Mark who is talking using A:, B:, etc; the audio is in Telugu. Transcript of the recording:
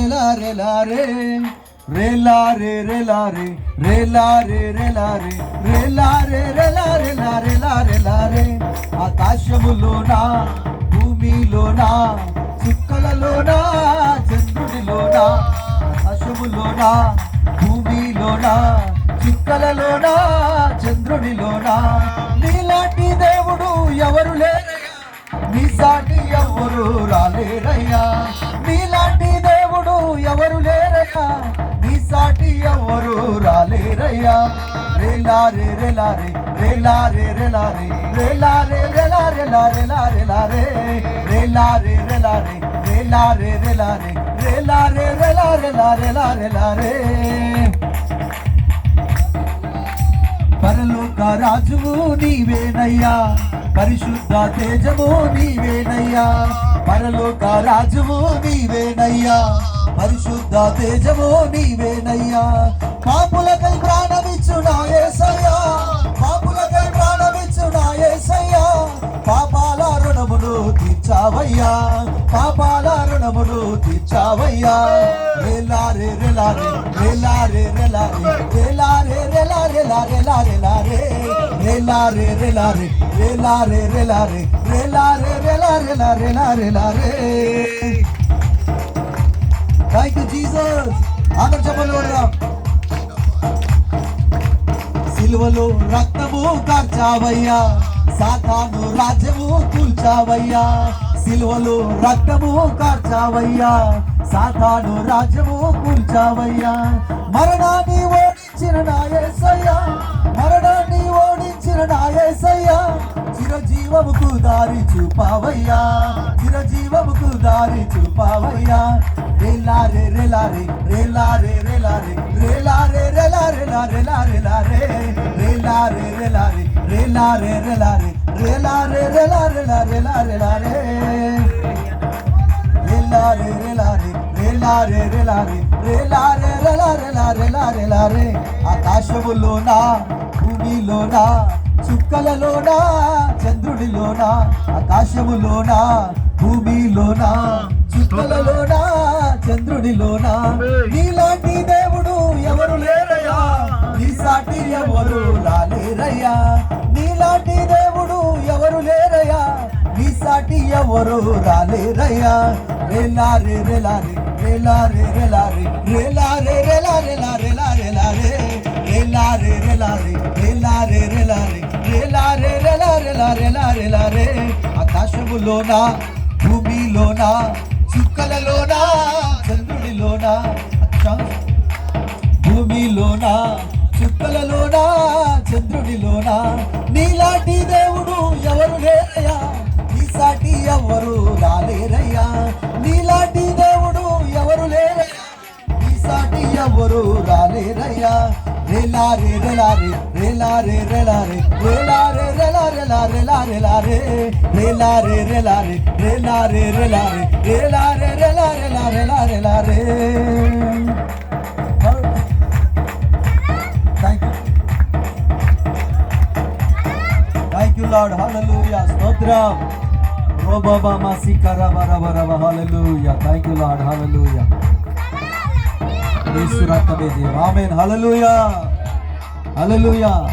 A: రేలా రేలా రే రేలా రే రేలా రే రేలా రే లారే రే లారే రే రేలా రేలా రేలా రేలా రే. ఆకాశములోనా భూమిలోనా చుక్కలలోనా చంద్రుడిలోనా ఆకాశములోనా భూమిలోనా చుక్కలలోనా చంద్రుడిలోనా. నీలాంటి దేవుడు ఎవరు లేరయ్యా? నీ సాటి ఎవరు రాలేరయ్యా? రాలేరయ్యా రేలా రే రేలా రే రేలా రే రేలా రే రేలా రే రేలా రేలా రేలా రేలా రే రేలా రే రేలా రే రేలా రే రేలా రే రేలా రే రేలా రేలా రేలా రేలా రే పరలోక రాజువు నీవేనయ్యా పరిశుద్ధ తేజము నీవేనయ్యా పరలోక రాజువు నీవేనయ్యా పరిశుద్ధ తేజము నీవేనయ్యా పాపులకై ప్రాణమిచ్చు నా యేసయ్యా పాపులకై ప్రాణమిచ్చు నా యేసయ్యా పాపాల రుణమును తీర్చావయ్యా పాపాల రుణమును తీర్చావయ్యా రేలారే రేలారే రేలారే రేలారే రేలారే రేలారే రేలా రే రేలా రేలారే రేలారే రేలారే రేలారే రేలారే రేలారే రేలా రే రేలా థ్యాంక్ యూ జీసస్ అందరు చెప్పండి కొడదాం సిలువలో రక్తము కార్చావయ్యా. సాతాను రాజ్యము కూల్చావయ్యా. సిలువలో రక్తము కార్చావయ్యా. సాతాను రాజ్యము కూల్చావయ్యా. మరణాన్ని ఓడించిన నాయసయ్యా మరణాన్ని ఓడించిన నాయసయ్యా చిరజీవముకు దారి చూపావయ్యా. చిరజీవముకు దారి చూపావయ్యా. రేలారే రేలారే రేలారే రేలారే రేలారే. రేలా రే రేలా రే రేలా రే రేలా రే రేలా రే రేలా రేలా రేలా రేలా రే రేలా రే రేలా రే రేలా రే రేలా రే రేలా రే రేలా రేలా రేలా రేలా రే ఆకాశములోనా భూమిలోనా చుక్కలలోనా చంద్రుడిలోనా ఆకాశములోనా భూమిలోనా చుక్కలలోనా చంద్రుడిలోనా నీలాంటి సాటి ఎవరు రాలేరయ్యా రేలా రే రేలా రే రేలా రే రేలా రే రేలా రే రేలా రేలా రేలా రేలా రే రేలా రే రేలా రే రేలా రే రేలా రే రేలా రే రేలా రేలా రేలా రేలా రే ఆకాశములోనా భూమిలోనా చుక్కలలోనా చంద్రుడిలోనా భూమిలోనా చుక్కలలోనా చంద్రుడిలోనా నీలాంటిదే సాటి ఎవరు రాలేరయ్యా రేలా రే రేలా రే రేలా రే రేలా రే రేలా రే రేలా రేలా రేలా రేలా రే రేలా రే రేలా రే రేలా రే రేలా రే రేలా రే రేలా రేలా రేలా రేలా రే thank you thank you lord hallelujah స్తోత్రం రోబాబా మాసి కరవ రవ రవ hallelujah thank you lord hallelujah Yesu రక్తమే దేవ. ఆమేన్. హల్లెలూయా. హల్లెలూయా.